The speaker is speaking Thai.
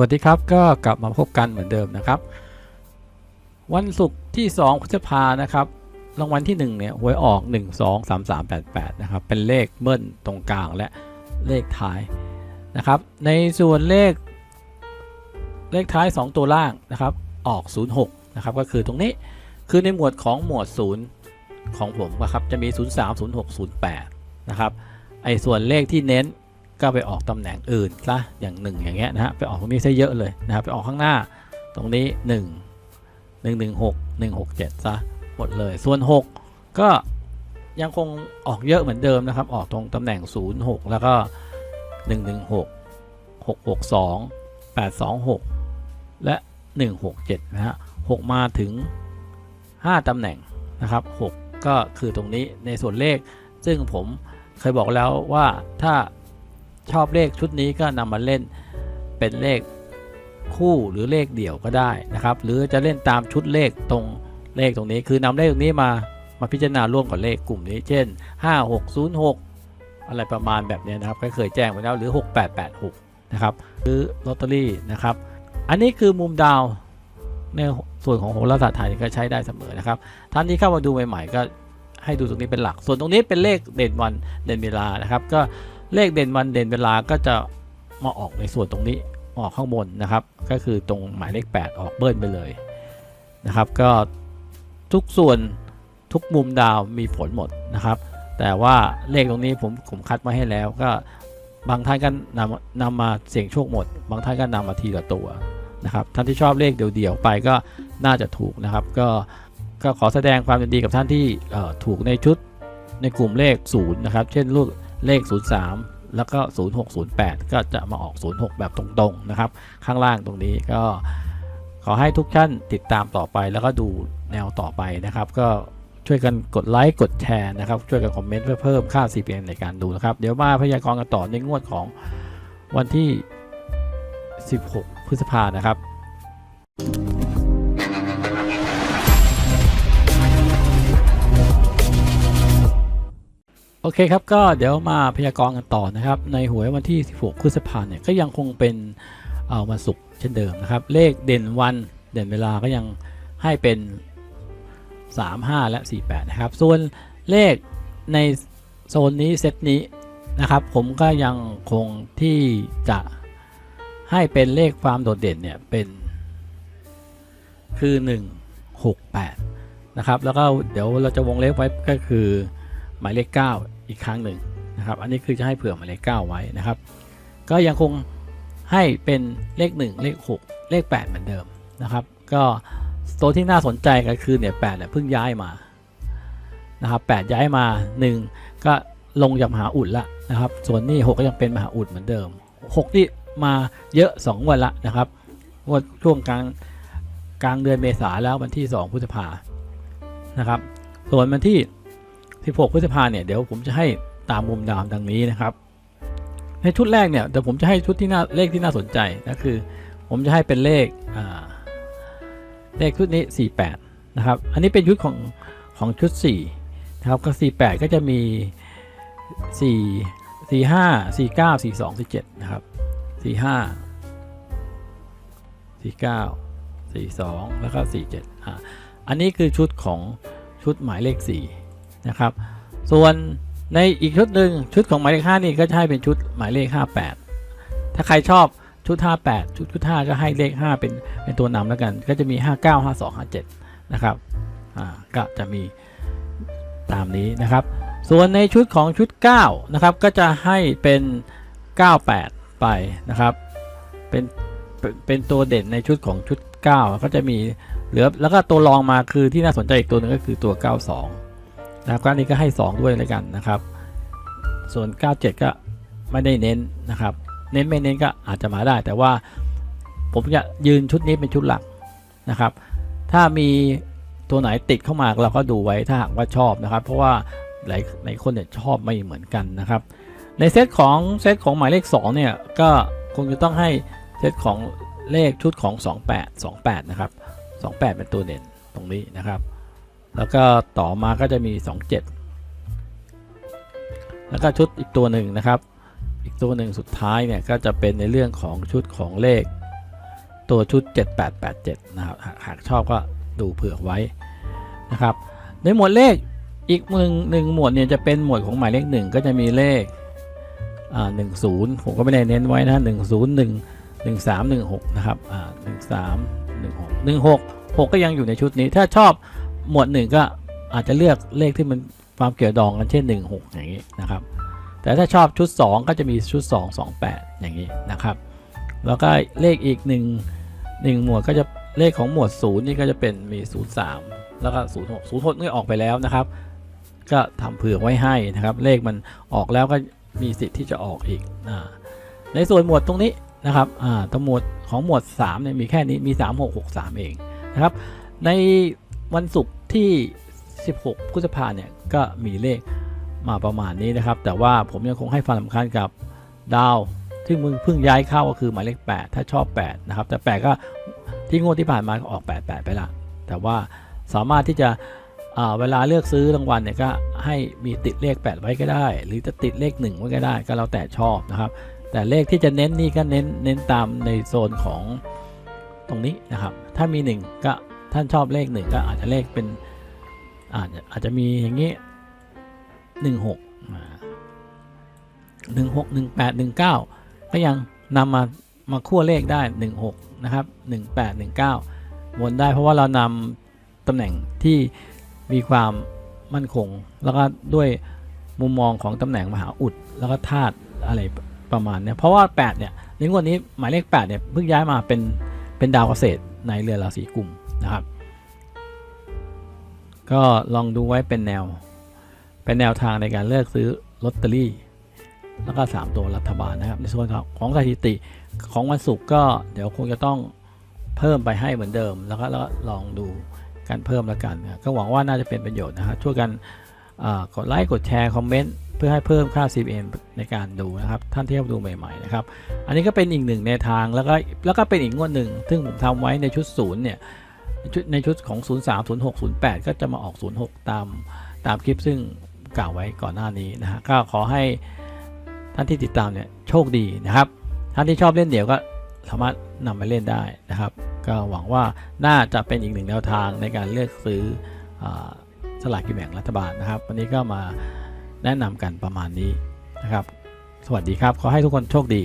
วัสดีครับก็กลับมาพบกันเหมือนเดิมนะครับ วันศุกร์ที่2พฤษภานะครับรางวัลที่1เนี่ยหวยออก 1 2 3 3 8 8นะครับเป็นเลขเบิ้ลตรงกลางและเลขท้ายนะครับ ในส่วนเลข เลขท้าย 2 ตัวล่างนะครับ ออก 06นะครับก็คือตรงนี้คือในหมวดของหมวด 0 ของผมนะครับจะมี 03 06 08นะครับไอ้ส่วนเลขที่เน้น ก็ไปออกตำแหน่งอื่นซะอย่างหนึ่งอย่างเงี้ยนะฮะไปออกตรงนี้ซะเยอะเลยนะครับไปออกข้างหน้าตรงนี้ 1 1 1 6 1 6 7ซะหมดเลยส่วน 6 ก็ยังคงออกเยอะเหมือนเดิมนะครับ ออกตรงตำแหน่ง 0 6 แล้วก็ 1 1 6 6 6 2 8 2 6 และ 1 6 7 นะฮะ 6 มาถึง 5 ตำแหน่งนะครับ 6 ก็คือตรงนี้ในส่วนเลข ซึ่งผมเคยบอกแล้วว่าถ้า ชอบเลขชุดนี้ก็นำมาเล่นเป็นเลขคู่หรือเลขเดี่ยวก็ได้นะครับ หรือจะเล่นตามชุดเลขตรงเลขตรงนี้ คือนำเลขตรงนี้มามาพิจารณาร่วมกับเลขกลุ่มนี้ เช่น 5606 อะไรประมาณแบบนี้นะครับ ก็เคยแจ้งไปแล้วหรือ 6886 นะครับหรือลอตเตอรี่นะครับ อันนี้คือมุมดาวในส่วนของโหราศาสตร์ไทยก็ใช้ได้เสมอนะครับ ท่านที่เข้ามาดูใหม่ ๆ ก็ให้ดูตรงนี้เป็นหลัก ส่วนตรงนี้เป็นเลขเด่นวันเด่นเวลานะครับ ก็ เลขเด่นวันเด่นเวลาก็จะมาออกในส่วนตรงนี้ออกข้างบนนะครับ ก็คือตรงหมายเลข 8 ออกเบิ้ลไปเลยนะครับ ก็ทุกส่วนทุกมุมดาวมีผลหมดนะครับ แต่ว่าเลขตรงนี้ผมผมคัดมาให้แล้วก็บางท่านก็นำนำมาเสี่ยงโชคหมด บางท่านก็นำมาทีละตัวนะครับท่านที่ชอบเลขเดี่ยวๆไปก็น่าจะถูกนะครับ ก็ก็ขอแสดงความยินดีกับท่านที่ถูกในชุดในกลุ่มเลข0นะครับ เช่นลูก เลข 03 แล้วก็ 0608 ก็จะมาออก 06 แบบตรงๆ นะครับ ข้างล่างตรงนี้ก็ขอให้ทุกท่านติดตามต่อไปแล้วก็ดูแนวต่อไปนะครับ ก็ช่วยกันกดไลค์กดแชร์นะครับ ช่วยกันคอมเมนต์เพื่อเพิ่มค่า CPM ในการดูนะครับ เดี๋ยวมาพยากรณ์กันต่อในงวดของวันที่ 16 พฤษภานะครับ เคครับก็เดี๋ยวมาพยากรณ์กันต่อนะครับ ในหวยวันที่ 16พฤษภาเนี่ยก็ยังคงเป็นเอ่อวันศุกร์เช่นเดิมนะครับ เลขเด่นวันเด่นเวลาก็ยังให้เป็น 3 5 และ 48 นะครับ ส่วนเลขในโซนนี้เซตนี้นะครับ ผมก็ยังคงที่จะให้เป็นเลขความโดดเด่นเนี่ยเป็นคือ 1 6 8 นะครับ แล้วก็เดี๋ยวเราจะวงเล็บไว้ก็คือ หมายเลข 9 อีกครั้งหนึ่งนะครับ อันนี้คือจะให้เผื่อหมายเลข 9 ไว้นะครับ ก็ยังคงให้เป็นเลข 1 เลข 6 เลข 8 เหมือนเดิมนะครับ ก็ตัวที่น่าสนใจก็คือเนี่ย8เนี่ยเพิ่งย้ายมานะครับ8ย้ายมา 1 ก็ลงจากมหาอุดละนะครับ ส่วนนี้6ก็ยังเป็นมหาอุดเหมือนเดิม6ที่มาเยอะ 2 วันละนะครับงวดช่วงกลางกลางเดือนเมษาแล้ววันที่ 2พฤษภานะครับ ส่วนวันที่ 16 พฤษภาเนี่ยเดี๋ยวผมจะให้ตามมุมดาวดังนี้นะครับ ในชุดแรกเนี่ยเดี๋ยวผมจะให้ชุดที่น่าเลขที่น่าสนใจก็คือ ผมจะให้เป็นเลขเลขชุดนี้ 48 นะครับ อันนี้เป็นชุดของของชุด4นะครับก็48 ก็จะมี 4 45 49 42 47 นะครับ 45 49 42 แล้วก็47อ่าอันนี้คือชุดของชุดหมายเลข 4 นะครับ ส่วนในอีกชุดหนึ่งชุดของหมายเลข5นี่ก็จะให้เป็นชุดหมายเลข 58 ถ้าใครชอบชุด 58 ชุดชุด5ก็ให้เลข 5 เป็นเป็นตัวนำแล้วกัน ก็จะมี 59 52 57 นะครับอ่าก็จะมีตามนี้นะครับ ส่วนในชุดของชุด 9 นะครับ ก็จะให้เป็น 98 ไปนะครับ เป็นเป็นตัวเด่นในชุดของชุด 9 ก็จะมีเหลือแล้วก็ตัวรองมาคือที่น่าสนใจอีกตัวหนึ่งก็คือตัว 92 นะครับก็อันนี้ก็ให้ 2 ด้วยเลยกันนะครับ ส่วน 97 ก็ไม่ได้เน้นนะครับ เน้นไม่เน้นก็อาจจะมาได้ แต่ว่าผมจะยืนชุดนี้เป็นชุดหลักนะครับ ถ้ามีตัวไหนติดเข้ามาเราก็ดูไว้ถ้าหากว่าชอบนะครับ เพราะว่าหลายหลายคนเนี่ยชอบไม่เหมือนกันนะครับ ในเซตของเซตของหมายเลข2เนี่ยก็คงจะต้องให้เซตของเลขชุดของ 28 28 นะครับ 28 เป็นตัวเด่นตรงนี้นะครับ แล้วก็ต่อมาก็จะมี 27 แล้วก็ชุดอีกตัวหนึ่งนะครับ อีกตัวหนึ่งสุดท้ายเนี่ยก็จะเป็นในเรื่องของชุดของเลข ตัวชุด 7887 นะครับ หากชอบก็ดูเผื่อไว้นะครับ ในหมวดเลขอีกหนึ่งหนึ่งหมวดเนี่ยจะเป็นหมวดของหมายเลขหนึ่งก็จะมีเลขหนึ่งศูนย์ผมก็ไม่ได้เน้นไว้นะหนึ่งศูนย์หนึ่งหนึ่งสามหนึ่งหกนะครับหนึ่งสามหนึ่งหกหนึ่งหกหกก็ยังอยู่ในชุดนี้ถ้าชอบ หมวดหนึ่งก็อาจจะเลือกเลขที่มันความเกี่ยวดองกันเช่นหนึ่งหกอย่างนี้นะครับ แต่ถ้าชอบชุด 2 ก็จะมีชุด 2 2 8 อย่างนี้นะครับ แล้วก็เลขอีกหนึ่งหนึ่งหมวดก็จะเลขของหมวด 0 นี่ก็จะเป็นมี 0 3 แล้วก็ 0 6 0 6นี่ออกไปแล้วนะครับ ก็ทำเผื่อไว้ให้นะครับ เลขมันออกแล้วก็มีสิทธิ์ที่จะออกอีกอในส่วนหมวดตรงนี้นะครับตรงหมวดของหมวด3เนี่ยมีแค่นี้มี 3 6 6 3 เองนะครับ ใน วันศุกร์ที่ 16พฤษภาเนี่ยก็มีเลขมาประมาณนี้นะครับ แต่ว่าผมยังคงให้ความสำคัญกับดาวที่มึงเพิ่งย้ายเข้าก็คือหมายเลข 8 ถ้าชอบ 8 นะครับ แต่ 8 ก็ที่งวดที่ผ่านมาก็ออก 8 8 ไปละแต่ว่าสามารถที่จะเวลาเลือกซื้อรางวัลเนี่ยก็ให้มีติดเลข 8 ไว้ก็ได้ หรือจะติดเลข 1 ไว้ก็ได้ก็แล้วแต่ชอบนะครับ แต่เลขที่จะเน้นนี่ก็เน้นเน้นตามในโซนของตรงนี้นะครับ ถ้ามี 1 ก็ ท่านชอบเลข1ก็อาจจะเลขเป็นอาจจะอาจจะมีอย่างนี้หนึ่งหกหนึ่งหกหนึ่งแปดหนึ่งเก้าก็ยังนำมามาคั่วเลขได้หนึ่งหกนะครับหนึ่งแปดหนึ่งเก้าวนได้เพราะว่าเรานำตำแหน่งที่มีความมั่นคง แล้วก็ด้วยมุมมองของตำแหน่งมหาอุด แล้วก็ธาตุอะไรประมาณเนี้ยเพราะว่า 8 เนี่ยในงวดนี้หมายเลข 8 เนี่ยเพิ่งย้ายมาเป็นเป็นดาวเกษตรในเรือราศีกุม นะครับ ก็ลองดูไว้เป็นแนว เป็นแนวทางในการเลือกซื้อลอตเตอรี่ แล้วก็ 3 ตัวรัฐบาลนะครับ ในส่วนของสถิติของวันศุกร์ก็เดี๋ยวคงจะต้องเพิ่มไปให้เหมือนเดิม แล้วก็ลองดูการเพิ่มแล้วกันนะก็หวังว่าน่าจะเป็นประโยชน์นะครับช่วยกันกดไลค์กดแชร์คอมเมนต์เพื่อให้เพิ่มค่า CPM ในการดูนะครับท่านที่เข้าดูใหม่ๆนะครับ อันนี้ก็เป็นอีกหนึ่งแนวทางแล้วก็แล้วก็เป็นอีกงวดหนึ่ง ซึ่งผมทำไว้ในชุดศูนย์เนี่ย ในชุดของ 0 3 0 6 0 8 ก็จะมาออก 06 ตามตามคลิปซึ่งกล่าวไว้ก่อนหน้านี้นะฮะก็ขอให้ท่านที่ติดตามเนี่ยโชคดีนะครับ ท่านที่ชอบเล่นเดี่ยวก็สามารถนำไปเล่นได้นะครับ ก็หวังว่าน่าจะเป็นอีกหนึ่งแนวทางในการเลือกซื้ออสลากกินแบ่งรัฐบาลนะครับ วันนี้ก็มาแนะนำกันประมาณนี้นะครับ สวัสดีครับ ขอให้ทุกคนโชคดี